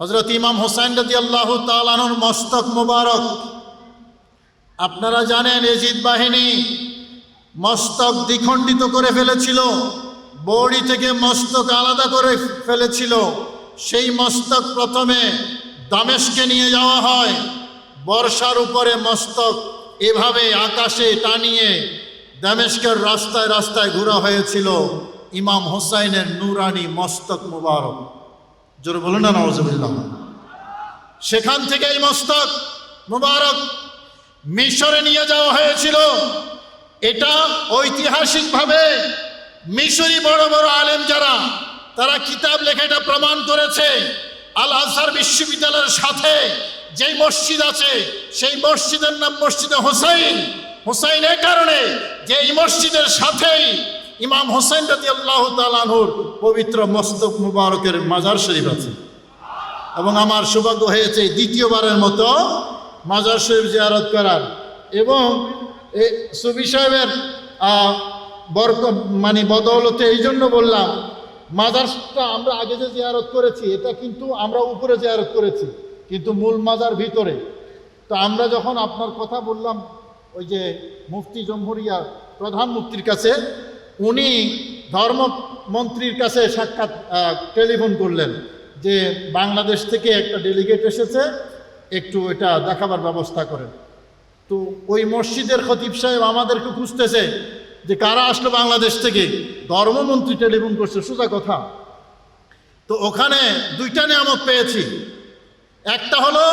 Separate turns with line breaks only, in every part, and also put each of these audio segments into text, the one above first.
হজরত ইমাম হোসাইন রাজি আল্লাহ তালানুর মস্তক মুবারক। আপনারা জানেন এজিদ বাহিনী মস্তক দ্বিখণ্ডিত করে ফেলেছিল, বড়ি থেকে মস্তক আলাদা করে ফেলেছিল। সেই মস্তক প্রথমে দামেশকে নিয়ে যাওয়া হয়, বর্ষার উপরে মস্তক এভাবে আকাশে টানিয়ে দামেশকের রাস্তায় রাস্তায় ঘোরা হয়েছিল। ইমাম হোসাইনের নুরানি মস্তক মুবারক। জোরে বলুন না নওয়াজবিল্লাহ সেখান থেকে এই মস্তক মুবারক মিশরে নিয়ে যাওয়া হয়েছিল। এটা ঐতিহাসিকভাবে মিশরি বড় বড় আলেম যারা, তারা কিতাব লেখে এটা প্রমাণ করেছে। আল আজহার বিশ্ববিদ্যালয়ের সাথে যেই মসজিদ আছে, সেই মসজিদের নাম মসজিদে হোসাইন। হোসাইন এ কারণে যে এই মসজিদের সাথেই ইমাম হোসেন রাজি আল্লাহ তালানহুর পবিত্র মস্তক মুবারকের মাজার শরীফ আছে। এবং আমার সৌভাগ্য হয়েছে দ্বিতীয়বারের মতো মাজার শরীফ জিয়ারত করার। এবং এ সুবি সাহেবের বরক মানে বদৌলতে এই জন্য বললাম, মাজারটা আমরা আগে যে জিয়ারত করেছি, এটা কিন্তু আমরা উপরে জিয়ারত করেছি, কিন্তু মূল মাজার ভিতরে। তো আমরা যখন আপনার কথা বললাম, ওই যে মুফতি জমহুরিয়া, প্রধান মুফতির কাছে উনি ধর্মমন্ত্রীর কাছে সাক্ষাৎ টেলিফোন করলেন যে বাংলাদেশ থেকে একটা ডেলিগেট এসেছে, একটু এটা দেখাবার ব্যবস্থা করেন। তো ওই মসজিদের খতিব সাহেব আমাদেরকে খুঁজতেছে যে কারা আসলো বাংলাদেশ থেকে। ধর্মমন্ত্রী টেলিফোন করছে, সোজা কথা। তো ওখানে দুইটা নিয়ামত পেয়েছি। একটা হলো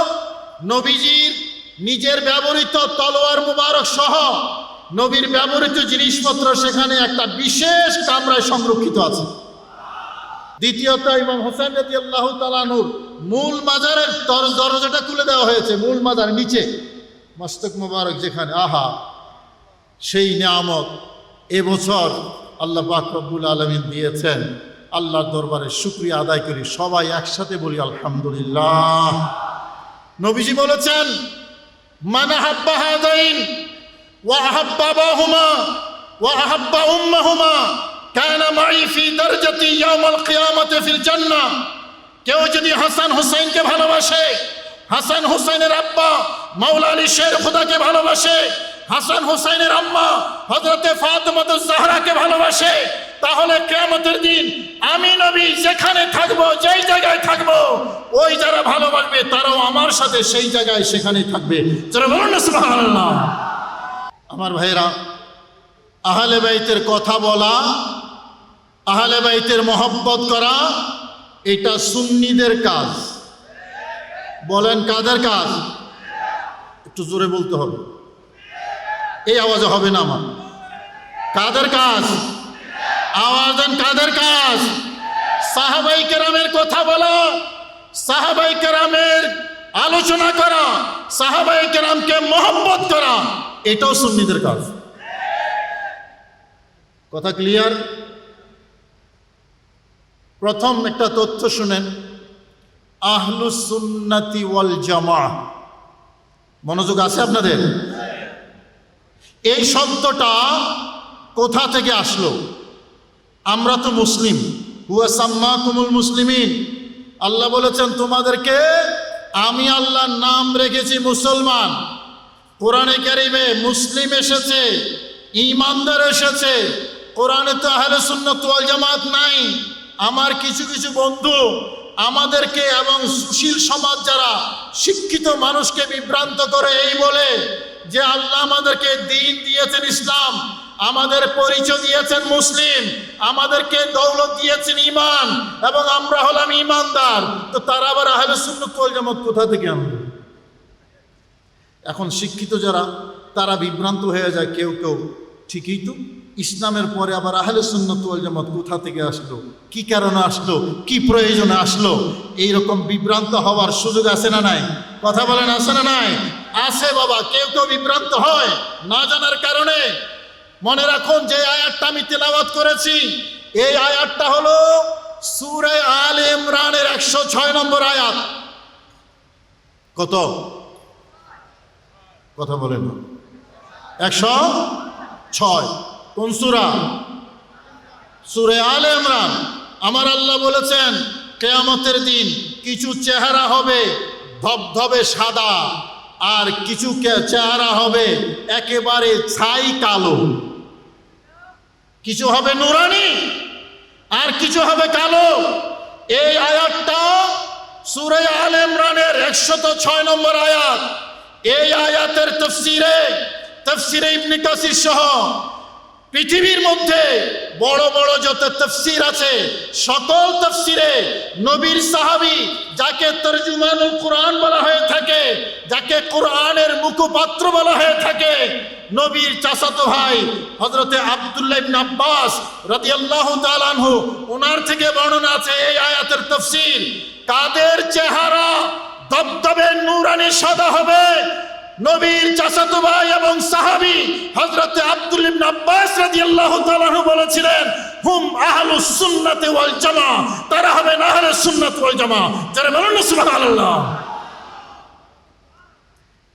নবীজির নিজের ব্যবহৃত তলোয়ার মুবারক সহ নবীর ব্যবহৃত জিনিসপত্র সেখানে একটা বিশেষ কামরায় সংরক্ষিত আছে। দ্বিতীয়ত ইমাম হোসেন রাজি আল্লাহ তালানুর মূল মাজারের দর- দরজাটা খুলে দেওয়া হয়েছে, মূল মাজার নিচে। মস্তক মুবারক যেখানে, আহা, সেই নিয়ামত এবছর আল্লাহ পাক রব্বুল আলমিন দিয়েছেন। আল্লাহর দরবারে শুক্রিয়া আদায় করি, সবাই একসাথে বলি আলহামদুলিল্লাহ। নবীজি বলেছেন, মান আহাব্বা হাদাইন ওয়া আহাব্বা উম্মাহুমা কানা মাই ফি দারজাতি ইয়াউমাল কিয়ামাতি ফিল জান্নাহ কেউ যদি হাসান হুসাইনকে ভালোবাসে, হাসান হুসাইনের আব্বা মাওলা আলী শের খুদাকে ভালোবাসে, হাসান হুসাইনের আম্মা হজরতে ফাতেমাত জাহরাকে ভালোবাসে, তাহলে কেয়ামতের দিন আমি নবী যেখানে থাকব, যেই জায়গায় থাকব, ওই যারা ভালোবাসবে তারাও আমার সাথে সেই জায়গায় সেখানেই থাকবে। যারা বলুন না আমার ভাইরা আহলে বাইতের কথা বলা, আহলে বাইতের মহব্বত করা, এটা সুন্নিদের কাজ। বলেন কাদের কাজ? একটু জোরে বলতে হবে। এই আওয়াজে হবে না আমার। কাদের কাজ? আওয়াজ কাদের কাজ? সাহাবাই কেরামের কথা বলা, সাহাবাই কেরামের আলোচনা করা, সাহাবাই কেরামকে মহব্বত করা। এটাও সুন্নিদের কাজ। কথা ক্লিয়ার প্রথম একটা তথ্য শুনেন। আহলুস সুন্নাতি ওয়াল জামা মনোযোগ আছে আপনাদের? এই শব্দটা কোথা থেকে আসলো? আমরা তো মুসলিম। হুয়া সাম্মা কুমুল মুসলিমিন। আল্লাহ বলেছেন, তোমাদেরকে আমি আল্লাহর নাম রেখেছি মুসলমান। কোরআনে কারিমে মুসলিম এসেছে ইমানদার এসেছে, কোরআনে তো আহলে সুন্নাত ওয়াল জামাত নাই। আমার কিছু কিছু বন্ধু আমাদেরকে এবং সুশীল সমাজ যারা শিক্ষিত মানুষকে বিভ্রান্ত করে এই বলে যে আল্লাহ আমাদেরকে দিন দিয়েছেন ইসলাম, আমাদের পরিচয় দিয়েছেন মুসলিম, আমাদেরকে দৌলত দিয়েছেন ইমান এবং আমরা হলাম ইমানদার তো তারা আবার আহলে সুন্নাত ওয়াল জামাত কোথা থেকে আনবে? এখন শিক্ষিত যারা, তারা বিভ্রান্ত হয়ে যায় কেউ কেউ। ঠিকই তো? ইসলামের পরে আবার আহলে সুন্নত ওয়াল জামাত কোথা থেকে আসলো? কি কারণে আসলো? কি প্রয়োজনে আসলো? এই রকম বিভ্রান্ত হওয়ার সুযোগ আছে না নাই? কথা বলেন, আছে না নাই? আছে বাবা, কেউ কেউ বিভ্রান্ত হয়, না জানার কারণে। মনে রাখুন, যে আয়াতটা আমি তেলাওয়াত করেছি, এই আয়াতটা হলো সুরে আল ইমরানের একশো ছয় নম্বর আয়াত। কত? কথা বলেন। না একশো ছয়। কোন সুরা? সুরে আলে ইমরান। আমার আল্লাহ বলেছেন, কেয়ামতের দিন কিছু চেহারা হবে ধবধবে সাদা, আর কিছু চেহারা হবে একেবারে ছাই কালো। কিছু হবে নুরানি, আর কিছু হবে কালো। এই আয়াতটা সুরে আল ইমরানের একশত ছয় নম্বর আয়াত। এই আয়াতের তফসিরে তফসিরে ইবনে কাসির সহ পৃথিবীর মধ্যে বড় বড় যত তফসির আছে, সকল তফসিরে নবীর সাহাবি যাকে তর্জুমানুল কোরআন বলা হয়ে থাকে, যাকে কোরআনের মুখপাত্র বলা হয়ে থাকে, নবীর চাচাতো ভাই হজরতে আবদুল্লাহ ইবনে আব্বাস রাদিয়াল্লাহু তাআলা আনহু, ওনার থেকে বর্ণনা আছে এই আয়াতের তফসির। কাদের চেহারা দবদবে নূরানি সাদা হবে। নবীর চাচাতো ভাই এবং সাহাবী হযরতে আব্দুল ইবনে আব্বাস রাদিয়াল্লাহু তাআলা বলেছিলেন, হুম আহলুস সুন্নাতি ওয়াল জামা তারা হবে আহলুস সুন্নাত ওয়াল জামা যারা বলুন না, সুবহানাল্লাহ।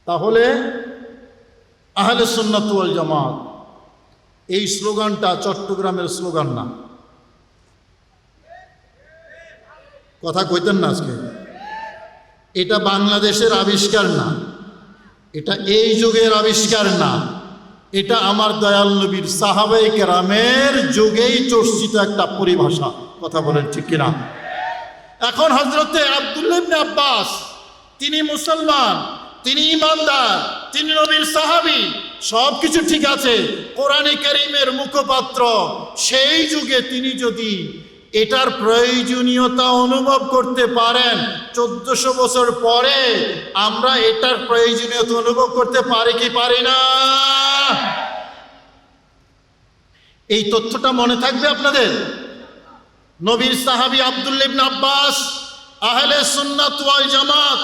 তাহলে আহলে সুন্নাত ওয়াল জামাত এই স্লোগানটা চট্টগ্রামের স্লোগান না। কথা কইতেন না আজকে? এটা বাংলাদেশের আবিষ্কার না। এটা এই যুগের আবিষ্কার না। এটা আমার দয়াল নবীর সাহাবাই কেরামের যুগেই চর্চিত একটা পরিভাষা। কথা বলেন ঠিক কিনা? এখন হজরতে আব্দুল্লাহ আব্বাস, তিনি মুসলমান, তিনি ইমানদার, তিনি নবীর সাহাবি সব কিছু ঠিক আছে। কোরআনে করিমের মুখপাত্র, সেই যুগে তিনি যদি এটার প্রয়োজনীয়তা অনুভব করতে পারেন। চোদ্দশো বছর পরে আমরা এটার প্রয়োজনীয়তা অনুভব করতে পারি কি পারি না? এই তথ্যটা মনে থাকবে আপনাদের? নবীর সাহাবি আব্দুল্লাহ ইবনে আব্বাস, আহলে সুন্নাত জামাত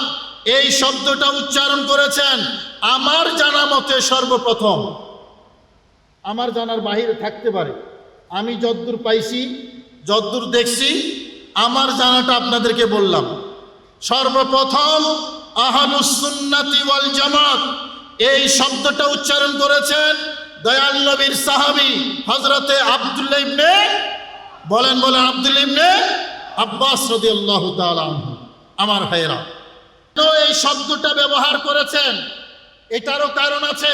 এই শব্দটা উচ্চারণ করেছেন। আমার জানা মতে সর্বপ্রথম। আমার জানার বাহিরে থাকতে পারে। আমি যদ্দূর পাইছি যদ্দূর দেখছি, আমার জানাটা আপনাদেরকে বললাম। সর্বপ্রথম, আহলুস সুন্নাতি ওয়াল জামাত। এই শব্দটা উচ্চারণ করেছেন দয়াল নবীর সাহাবী হজরতে আব্দুল্লাহ ইবনে, বলেন বলেন আব্দুল ইবনে আব্বাস তাআলা আনহু, আমার ভাইরা তো এই শব্দটা ব্যবহার করেছেন? এটারও কারণ আছে।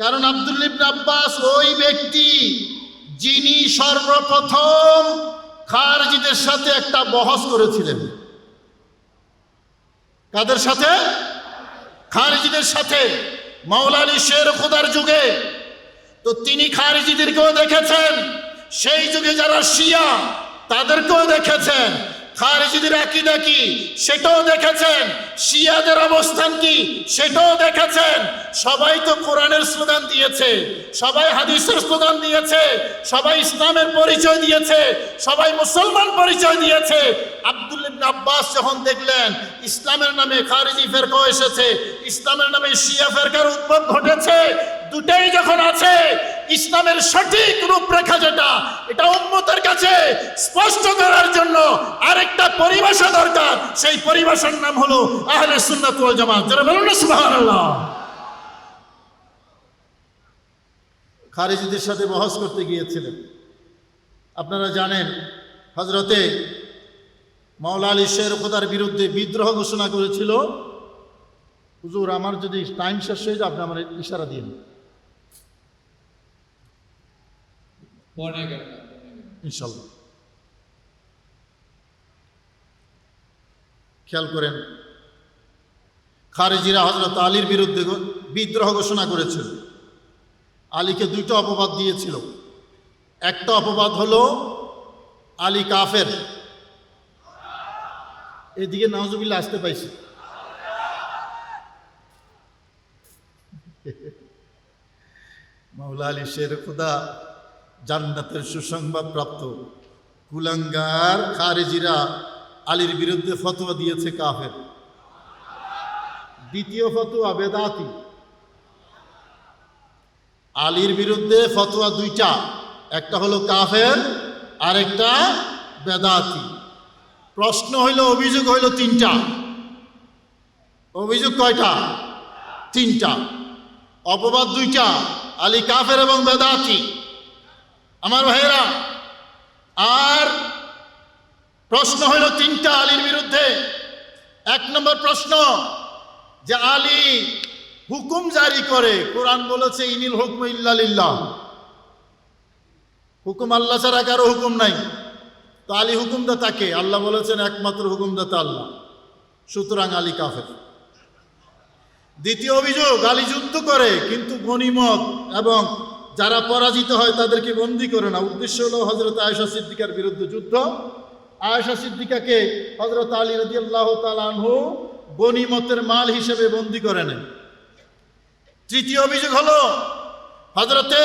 কারণ আব্দুল ইবনে আব্বাস ওই ব্যক্তি যিনি সর্বপ্রথম খারজিদের সাথে একটা বহস করেছিলেন। কাদের সাথে? খারজিদের সাথে। মাওলা আলী শের খোদার যুগে। তো তিনি খারিজিদেরকেও দেখেছেন, সেই যুগে যারা শিয়া, তাদেরকেও দেখেছেন। খারিজিদের আকিদা কি? সেটাও দেখেছেন। শিয়াদের অবস্থান কি? সেটাও দেখেছেন। সবাই তো কোরআনের স্লোগান দিয়েছে। সবাই হাদিসের স্লোগান দিয়েছে। সবাই ইসলামের পরিচয় দিয়েছে। সবাই মুসলমান পরিচয় দিয়েছে। আব্দুল আব্বাস যখন দেখলেন, ইসলামের নামে খারিজি ফেরকাও এসেছে, ইসলামের নামে শিয়া ফেরকার উদ্ভব ঘটেছে, দুটাই যখন আছে ইসলামের সঠিক রূপরেখা যেটা, এটা উম্মতের কাছে স্পষ্ট করার জন্য আরেকটা পরিভাষা দরকার। সেই পরিভাষার নাম হলো আহলে সুন্নাত জামাত। যারা খারিজিদের সাথে বহস করতে গিয়েছিলেন। আপনারা জানেন হজরতে মাওলা আলী শের খোদার বিরুদ্ধে বিদ্রোহ ঘোষণা করেছিল। হুজুর, আমার যদি টাইম শেষ হয়ে যায়, আপনি আমার ইশারা দিন ইনশাল্লাহ। খেয়াল করেন, খারেজিরা হজরত আলীর বিরুদ্ধে বিদ্রোহ ঘোষণা করেছিল। আলীকে দুইটা অপবাদ দিয়েছিল। একটা অপবাদ হলো, আলী কাফের। এদিকে নওয়াজুবিল্লা আসতে পাইছি। মাওলা আলী শের খুদা জান্নাতের সুসংবাদ প্রাপ্ত। কুলাঙ্গার খারেজিরা আলীর বিরুদ্ধে ফতোয়া দিয়েছে কাফের। দ্বিতীয় ফতোয়া বেদাতি। আলীর বিরুদ্ধে ফতোয়া দুইটা, একটা হলো কাফের, আরেকটা বেদাতি। প্রশ্ন হইল, অভিযোগ হইল তিনটা। অভিযোগ কয়টা? তিনটা। অপবাদ দুইটা, আলী কাফের এবং বেদাতি। আমার ভাইয়েরা, আর প্রশ্ন হইল তিনটা আলীর বিরুদ্ধে। এক নম্বর প্রশ্ন, যে আলী হুকুম জারি করে, কোরআন বলেছে, ইনিল হুকুম ইল্লালিল্লাহ হুকুম আল্লাহ ছাড়া কারও হুকুম নাই। তো আলী হুকুমদাতা কে? আল্লাহ বলেছেন, একমাত্র হুকুমদাতা আল্লাহ। সুতরাং আলী কাফের। দ্বিতীয় অভিযোগ, আলী যুদ্ধ করে, কিন্তু গনিমত এবং যারা পরাজিত হয় তাদেরকে বন্দি করে না। উদ্দেশ্য হলো হজরত আয়েশা সিদ্দিকার বিরুদ্ধে যুদ্ধ। আয়েশা সিদ্দিকাকে হজরত আলী রদি আল্লাহ তালানহু গনিমতের মাল হিসেবে বন্দি করে নেন। তৃতীয় অভিযোগ হলো হজরতে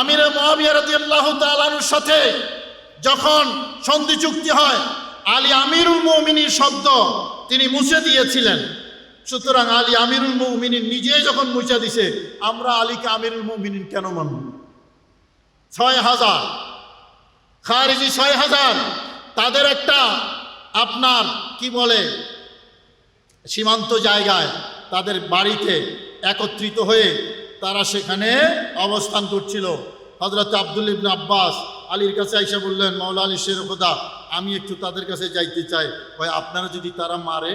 আমির মহাবিয়া রদি আল্লাহ তালানুর সাথে যখন সন্ধি চুক্তি হয়, আলী আমিরুল মৌমিনীর শব্দ তিনি মুছে দিয়েছিলেন। সুতরাং আলী আমিরুল মৌমিনীর নিজেই যখন মুছে দিছে, আমরা আলীকে আমিরুল মৌমিনীন কেন মানব? ছয় হাজার। খারিজি ছয় হাজার। তাদের একটা আপনার, কি বলে, সীমান্ত জায়গায় তাদের বাড়িতে একত্রিত হয়ে তারা সেখানে অবস্থান করছিল। হজরত আব্দুল ইবনে আব্বাস আলীর কাছে আইসা বললেন মৌলা আলী শের আমি একটু তাদের কাছে যাইতে চাই। ভাই, আপনারা যদি তারা মারে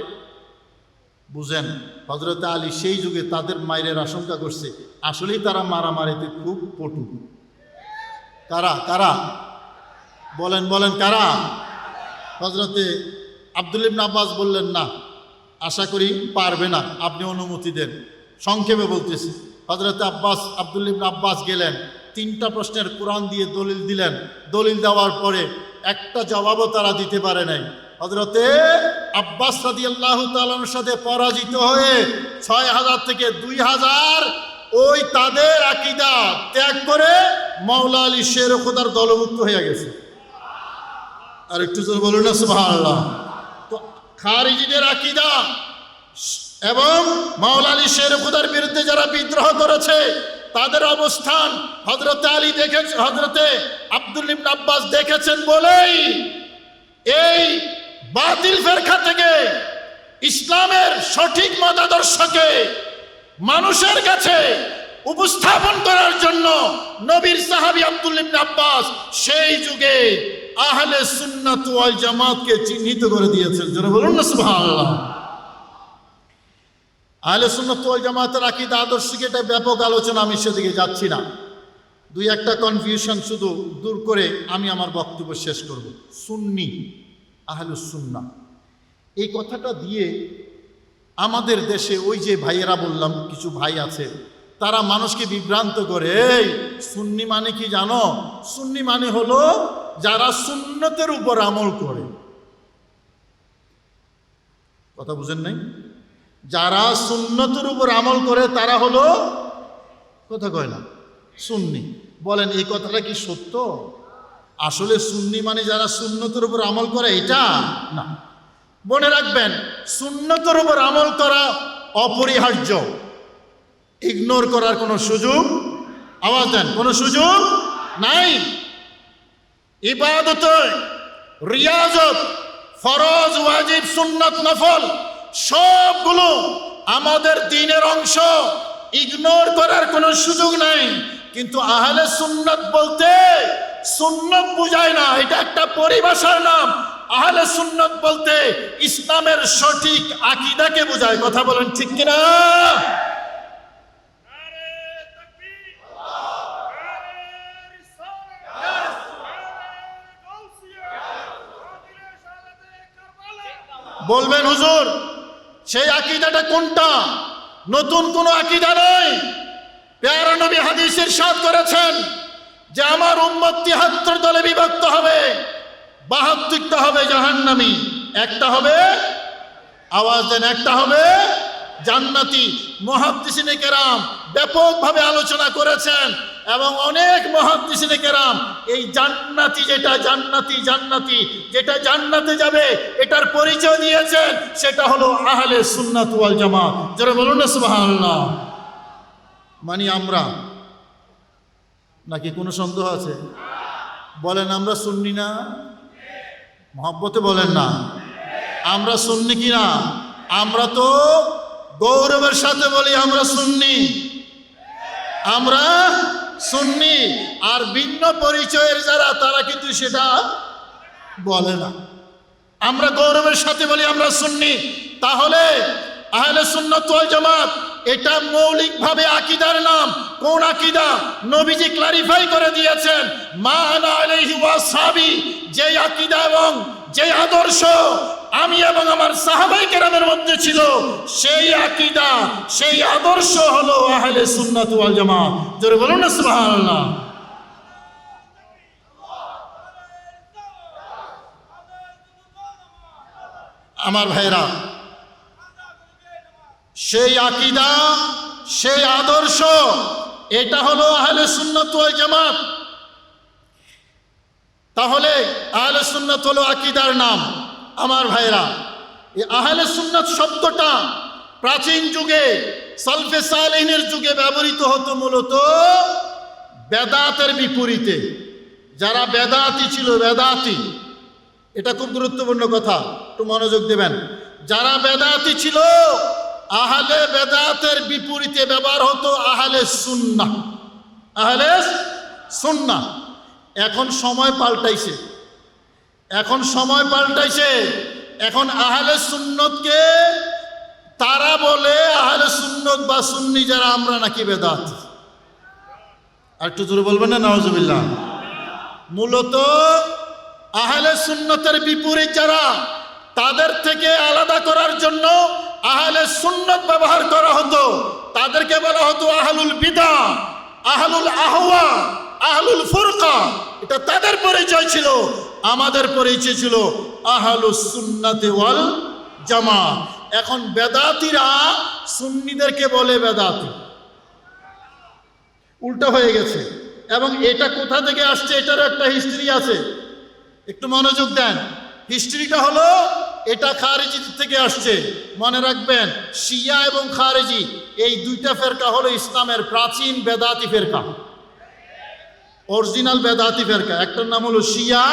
বুঝেন হজরত আলী সেই যুগে তাদের মায়ের আশঙ্কা করছে, আসলেই তারা মারামারিতে খুব পটু। কারা কারা? বলেন বলেন, কারা? হজরতে আব্দুল ইবনে আব্বাস বললেন, না, আশা করি পারবে না, আপনি অনুমতি দেন। সংক্ষেপে বলতেছি হজরতে আব্বাস, আব্দুল ইবনে আব্বাস গেলেন, তিনটা প্রশ্নের কোরআন দিয়ে দলিল দিলেন। দলিল দেওয়ার পরে একটা জবাবও তারা দিতে পারে নাই। হজরতে আব্বাস সাদি আল্লাহ তালার সাথে পরাজিত হয়ে ছয় হাজার থেকে দুই হাজার ওই তাদের আকিদা ত্যাগ করে মাওলা আলী শের খোদার হয়ে গেছে। আর একটু জোরে বলুন না সুবাহ আল্লাহ তো খারিজিদের আকিদা এবং মাওলা আলী শের খুদার বিরুদ্ধে যারা বিদ্রোহ করেছে, তাদের অবস্থান হজরতে আলী দেখেছে হজরতে আব্দুল ইবনে আব্বাস দেখেছেন বলেই এই বাতিল ফেরখা থেকে ইসলামের সঠিক মতাদর্শকে মানুষের কাছে উপস্থাপন করার জন্য নবীর সাহাবী আব্দুল ইবনে আব্বাস সেই যুগে আহলে সুন্নাত ওয়াল জামাতকে চিহ্নিত করে দিয়েছেন। যারা বলুন না, সুবহানাল্লাহ। আহলে সুন্নাত ওয়াল জামাতের আকীদা আদর্শ কি এটা ব্যাপক আলোচনা আমি সেদিকে যাচ্ছি না। দুই একটা কনফিউশন শুধু দূর করে আমি আমার বক্তব্য শেষ করব। সুন্নি। আহলুস সুন্নাহ এই কথাটা দিয়ে আমাদের দেশে ওই যে ভাইয়েরা বললাম, কিছু ভাই আছে, তারা মানুষকে বিভ্রান্ত করে, এই, সুন্নি মানে কি জানো? সুন্নি মানে হলো যারা সুন্নতের উপর আমল করে। কথা বুঝেন নাই? যারা সুন্নতের উপর আমল করে, তারা হলো, কথা কয় না, সুন্নি। বলেন, এই কথাটা কি সত্য? আসলে সুন্নি মানে যারা সুন্নতের উপর আমল করে, এটা না। মনে রাখবেন, সুন্নতের উপর আমল করা অপরিহার্য। ইগনোর করার কোনো সুযোগ, আওয়াজ দেন, কোনো সুযোগ নাই। ইবাদত রিয়াজত, ফরজ, ওয়াজিব, সুন্নত, নফল, সবগুলো আমাদের দিনের অংশ। ইগনোর করার কোনো সুযোগ নাই। কিন্তু আহলে সুন্নত বলতে সুন্নত বুঝায় না, এটা একটা পরিভাষার নাম। আহলে সুন্নত বলতে ইসলামের সঠিক আকিদাকে বোঝায়। কথা বলেন ঠিক কিনা? বলবেন, হুজুর, সেই আকিদাটা কোনটা? নতুন কোন আকিদা নয় পেয়ারা নবী হাদিসের সাথ করেছেন। যে আমার উম্মত তিহাত্তর দলে বিভক্ত হবে, বাহাত্তরটা হবে জাহান্নামি, একটা হবে আওয়াজ দেন, একটা হবে জান্নাতি। মহাদ্দিসিনে কেরাম ব্যাপকভাবে আলোচনা করেছেন এবং অনেক মহাদ্দিসিনে কেরাম এই জান্নাতি যেটা জান্নাতি জান্নাতি, যেটা জান্নাতে যাবে, এটার পরিচয় দিয়েছেন, সেটা হলো আহলে সুন্নাত জামাত। যারা বলুন না সুবহানাল্লাহ। মানে আমরা নাকি কোনো সন্দেহ আছে? বলেন, আমরা শুননি না? মহব্বতে বলেন না। আমরা শুননি কি না? আমরা তো গৌরবের সাথে বলি আমরা শুননি আমরা শুননি আর ভিন্ন পরিচয়ের যারা, তারা কিন্তু সেটা বলে না। আমরা গৌরবের সাথে বলি আমরা সুন্নি। তাহলে আহলে সুন্নত জামাত, এটা মৌলিকভাবে আকিদার নাম। কোন আকিদা? নবীজি ক্লারিফাই করে দিয়েছেন, মা আনা আলাইহি ওয়াসাবি যে আকিদা এবং যে আদর্শ আমি এবং আমার সাহাবাই কেরামের মধ্যে ছিল, সেই আকিদা, সেই আদর্শ হলো আহলে সুন্নাত ওয়াল জামাত। জোরে বলুন না, সুবহানাল্লাহ। আমার ভাইরা সেই আকিদা, সেই আদর্শ, এটা হলো আহলে সুন্নত ওয়াল জামাত। তাহলে আহলে সুন্নত হলো আকিদার নাম, আমার ভাইরা। এই আহলে সুন্নত শব্দটা প্রাচীন যুগে, সালফে সালেহিনের যুগে ব্যবহৃত হতো মূলত বেদাতের বিপরীতে। যারা বেদাতি ছিল, বেদাতি, এটা খুব গুরুত্বপূর্ণ কথা, একটু মনোযোগ দেবেন। যারা বেদাতি ছিল আহলে বেদাতের বিপরীতে ব্যবহার হতো আহলে সুন্না আহলে সুন্না এখন সময় পাল্টাইছে। এখন সময় পাল্টাইছে। এখন আহলে সুন্নতকে তারা বলে আহলে সুন্নত বা সুন্নি যারা, আমরা নাকি বেদাত। আর একটু জোরে বলবেন না নওয়াজবিল্লাহ মূলত আহলে সুন্নতের বিপরীত যারা, তাদের থেকে আলাদা করার জন্য আহলে সুন্নত ব্যবহার করা হতো। তাদেরকে বলা হতো আহলুল বিদা আহলুল আহওয়া, আহলুল ফুরকা। এটা তাদের পরিচয় ছিল। আমাদের পরিচয় ছিল আহলুস সুন্নাতে ওয়াল জামা। এখন বেদাতিরা সুন্নিদেরকে বলে বেদাতি। উল্টা হয়ে গেছে। এবং এটা কোথা থেকে আসছে এটার একটা হিস্ট্রি আছে। একটু মনোযোগ দেন। হিস্ট্রিটা হলো এটা খারেজি থেকে আসছে। মনে রাখবেন, শিয়া এবং খারেজি, এই দুইটা ফেরকা হলো ইসলামের প্রাচীন বেদাতি ফেরকা। অরিজিনাল বেদাতি ফেরকা। একটার নাম হলো শিয়া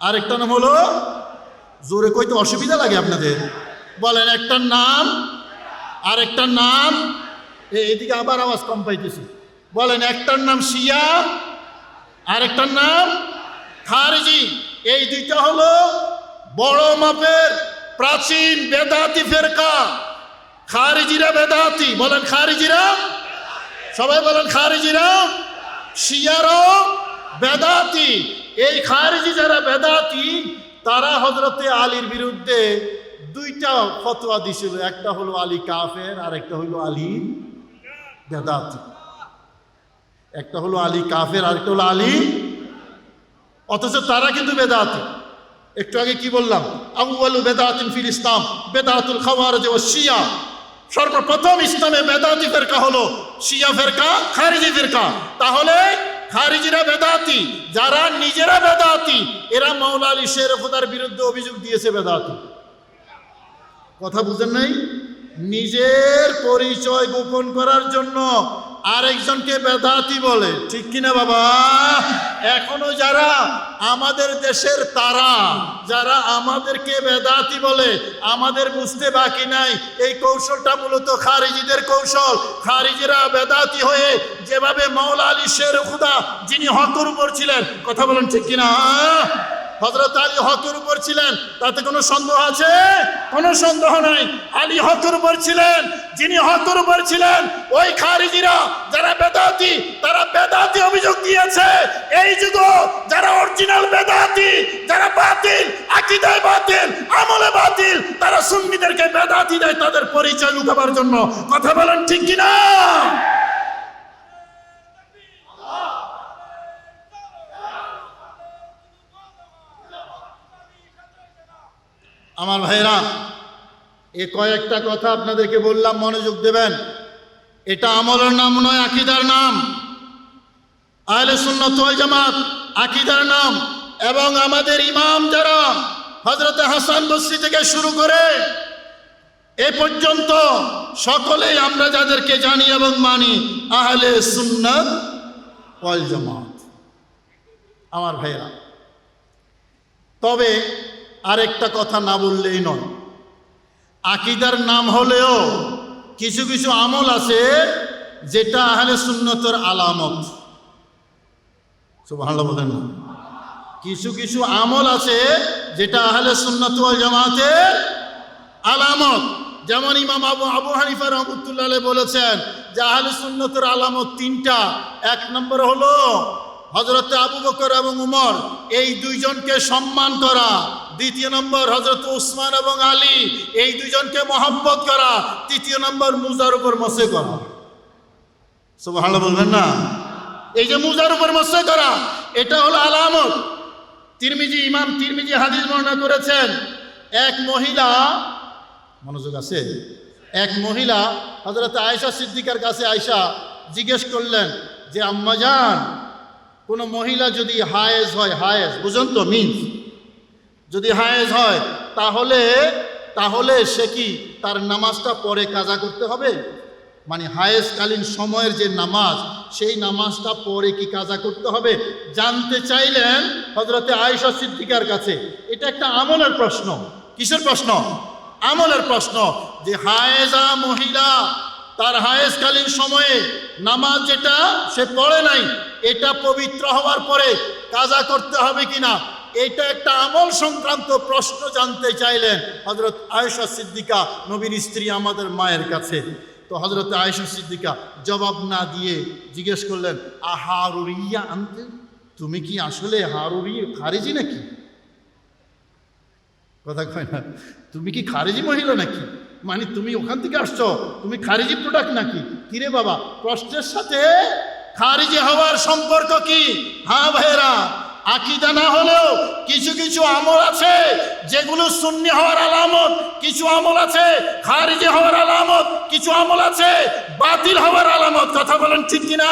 আর একটার নাম হলো, জোরে কইতে অসুবিধা লাগে আপনাদের। বলেন, একটার নাম আর একটার নাম এদিকে আবার আওয়াজ কম পাইতেছি। বলেন, একটার নাম শিয়া আর একটার নাম খারিজি। এই দুইটা হলো বড় মাপের প্রাচীন বেদাতি ফেরকা। খারিজিরা বেদাতি, বলেন খারিজিরা? সবাই বলেন খারিজিরা? শিয়ারও বেদাতি। এই খারিজি যারা বেদাতি, তারা হজরতে আলীর বিরুদ্ধে দুইটা ফতোয়া দিছিল। একটা হলো আলী কাফের আর একটা হলো আলী বেদাতি। একটা হলো আলী কাফের আর একটা হলো আলী অথচ তারা কিন্তু বেদাতি। একটু আগে কি বললাম? আউয়ালু বেদাতিন ফিল ইসলাম, বেদাতুল খাওয়ারজ ও শিয়া। সর্বপ্রথম ইসলামে বেদাতি ফেরকা হলো, শিয়া ফেরকা, খারিজি ফেরকা। তাহলে খারিজিরা বেদাতি, যারা নিজেরা বেদাতি, এরা মৌলা আলী শের বিরুদ্ধে অভিযোগ দিয়েছে বেদাতি। কথা বুঝেন নাই? নিজের পরিচয় গোপন করার জন্য আরেকজনকে বেদাতি বলে। ঠিক কিনা বাবা? এখনও যারা আমাদের দেশের তারা, যারা আমাদেরকে বেদাতি বলে, আমাদের বুঝতে বাকি নাই, এই কৌশলটা মূলত খারিজিদের কৌশল। খারিজিরা বেদাতি হয়ে যেভাবে মৌলা আলী শের খুদা যিনি হকর উপর ছিলেন, কথা বলেন ঠিক কিনা? হজরত আলী হকের উপর ছিলেন, তাতে কোনো সন্দেহ আছে? কোনো সন্দেহ নাই। আলী হকের উপর ছিলেন, যিনি হকের উপর ছিলেন, ওই খারিজিরা যারা বেদাতি বেদাতি অভিযোগ দিয়েছে। এই যুগ যারা অরিজিনাল বেদাতি, যারা বাতিল, আকিদায় বাতিল, আমলে বাতিল, তারা সুন্নিদেরকে বেদাতি দেয় তাদের পরিচয় লুকাবার জন্য। কথা বলেন ঠিক কিনা? আমার ভাইরা এ কয়েকটা কথা আপনাদেরকে বললাম, মনোযোগ দেবেন। এটা আমলের নাম নয়, আকিদার নাম। আহলে সুন্নাত ওয়াল জামাত, আকিদার নাম এবং আমাদের ইমাম যারা হজরত হাসান বসরি থেকে শুরু করে এ পর্যন্ত সকলেই আমরা যাদেরকে জানি এবং মানি আহলে সুন্নাত ওয়াল জামাত। আমার ভাইরা তবে আরেকটা কথা না বললেই নয়। আকিদার নাম হলেও কিছু কিছু আমল আছে যেটা আহলে সুন্নতর আলামত। সুবহানাল্লাহ বলেন। না কিছু কিছু আমল আছে যেটা আহলে সুন্নাত ওয়াল জামাতের আলামত। যেমন ইমাম আবু আবু হানিফা রহমতুল্লাহ বলেছেন যে আহলে সুন্নতের আলামত তিনটা। এক নম্বর হলো হজরত আবু বকর এবং উমর, এই দুইজনকে সম্মান করা। দ্বিতীয় নম্বর হজরত উসমান এবং আলী, এই দুইজনকে মহব্বত করা। তৃতীয় নম্বর মুজার উপর মসে করা। সুবহানাল্লাহ বলবেন না? এই যে মুজার উপর মসে করা, এটা হলো আলামত। তিরমিজি ইমাম, তিরমিজি হাদিস বর্ণনা করেছেন, এক মহিলা, মনোযোগ আছে? এক মহিলা হজরত আয়েশা সিদ্দিকার কাছে আয়েশা জিজ্ঞেস করলেন যে আম্মাজান কোনো মহিলা যদি হায়েজ হয়, হায়েজ, বুঝুন তো মিন্স যদি হায়েজ হয়, তাহলে তাহলে সে কি তার নামাজটা পরে কাজা করতে হবে? মানে হায়েজকালীন সময়ের যে নামাজ, সেই নামাজটা পরে কি কাজা করতে হবে? জানতে চাইলেন হজরতে আয়েশা সিদ্দিকার কাছে। এটা একটা আমলের প্রশ্ন। কিসের প্রশ্ন? আমলের প্রশ্ন যে হায়েজা মহিলা, তার হায়েজকালীন সময়ে নামাজ যেটা, সে পড়ে নাই, এটা পবিত্র হওয়ার পরে কাজা করতে হবে কিনা? এটা একটা আমল সংক্রান্ত প্রশ্ন জানতে চাইলেন হজরত আয়েশা সিদ্দিকা, নবীর স্ত্রী আমাদের মায়ের কাছে। তো হজরত আয়েশা সিদ্দিকা জবাব না দিয়ে জিজ্ঞেস করলেন আহারুরিয়া আনতে? তুমি কি আসলে হারুরি খারিজি নাকি? কথা কয় না, তুমি কি খারেজি মহিলা নাকি? মানে তুমি ওখান থেকে আসছো? তুমি খারিজি প্রোডাক্ট নাকি? কিরে বাবা প্রশ্নের সাথে খারিজি হওয়ার সম্পর্ক কি? হ্যাঁ ভাইরা আকিদা না হলেও কিছু কিছু আমল আছে যেগুলো শূন্য হওয়ার আলামত, কিছু আমল আছে খারিজি হওয়ার আলামত, কিছু আমল আছে বাতিল হওয়ার আলামত। কথা বলেন ঠিক কিনা?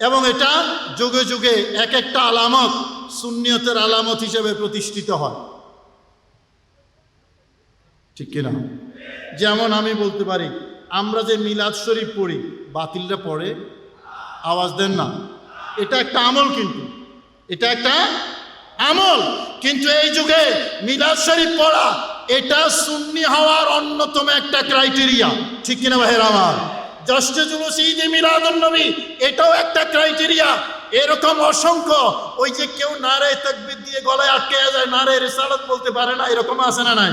এবং এটা যুগে যুগে এক একটা আলামত সুন্নিয়তের আলামত হিসেবে প্রতিষ্ঠিত হয়। ঠিক কিনা? যেমন আমি বলতে পারি, আমরা যে মিলাদ শরীফ পড়ি বাতিলটা পড়ে আওয়াজ দেন না। এটা একটা আমল কিন্তু। এটা একটা আমল। কিন্তু এই যুগে মিলাদ শরীফ পড়া, এটা সুন্নি হওয়ার অন্যতম একটা ক্রাইটেরিয়া ঠিক কিনা ভাইয়ের আমার? জষ্টে জুলুস, ঈদে মিলাদুন নবী, এটাও একটা ক্রাইটেরিয়া এরকম অসংখ্য, ওই যে কেউ নারায় তাকবির দিয়ে গলায় আটকে যায় নারায় রেসালত বলতে পারে না, এরকম আছে না নাই?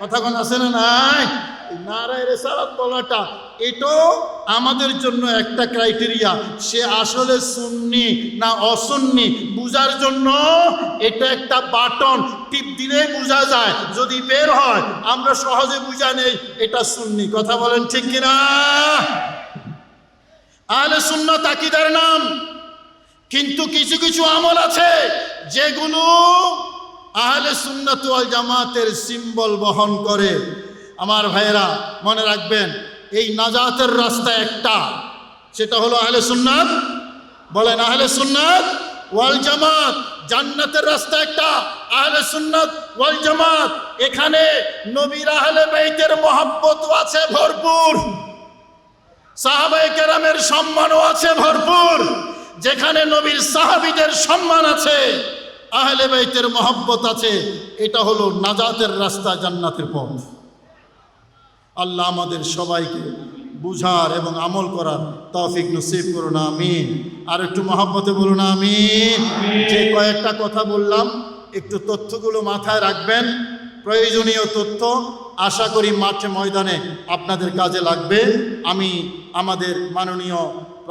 কথা কোন, আছে না নাই? এই নারায় রেসালত বলাটা, এটাও আমাদের জন্য একটা ক্রাইটেরিয়া সে আসলে সুন্নি না অসুন্নি, বুঝার জন্য এটা একটা বাটন। টিপ দিলেই বোঝা যায়, যদি বের হয়, আমরা সহজে বুঝা নেই, এটা সুন্নি। কথা বলেন ঠিক কিনা? আহলে সুন্নত আকিদার নাম। কিন্তু কিছু কিছু আমল আছে, যেগুলো আহলে সুন্নাত জামাতের সিম্বল বহন করে। আমার ভাইয়েরা, মনে রাখবেন, এই নাজাতের রাস্তা একটা। সেটা হলো আহলে সুন্নাত। বলেন, আহলে সুন্নাত ওয়াল জামাত, জান্নাতের রাস্তা একটা। আহলে সুন্নাত ওয়াল জামাত, এখানে নবীর আহলে বাইতের মহব্বত আছে ভরপুর। সাহাবাই কেরামের সম্মানও আছে ভরপুর। যেখানে নবীর সাহাবিদের সম্মান আছে, আহলে বাইতের মহব্বত আছে। এটা হলো নাজাতের রাস্তা জান্নাতের পথ। আল্লাহ আমাদের সবাইকে বুঝার এবং আমল করার তৌফিক নসিব করুন আমিন। আর একটু মহাব্বতে বলুন আমি যে কয়েকটা কথা বললাম একটু তথ্যগুলো মাথায় রাখবেন। প্রয়োজনীয় তথ্য আশা করি মাঠে ময়দানে আপনাদের কাজে লাগবে। আমি আমাদের মাননীয়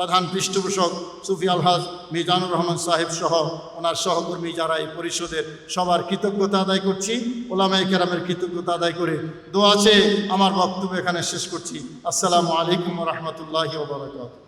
প্রধান পৃষ্ঠপোষক সুফি আলহাজ মিজানুর রহমান সাহেব সহ ওনার সহকর্মী যারা এই পরিষদের সবার কৃতজ্ঞতা আদায় করছি ওলামাই কেরামের কৃতজ্ঞতা আদায় করে দোয়াছে আমার বক্তব্য এখানে শেষ করছি। আসসালামু আলাইকুম রহমতুল্লাহ ওবরাকাত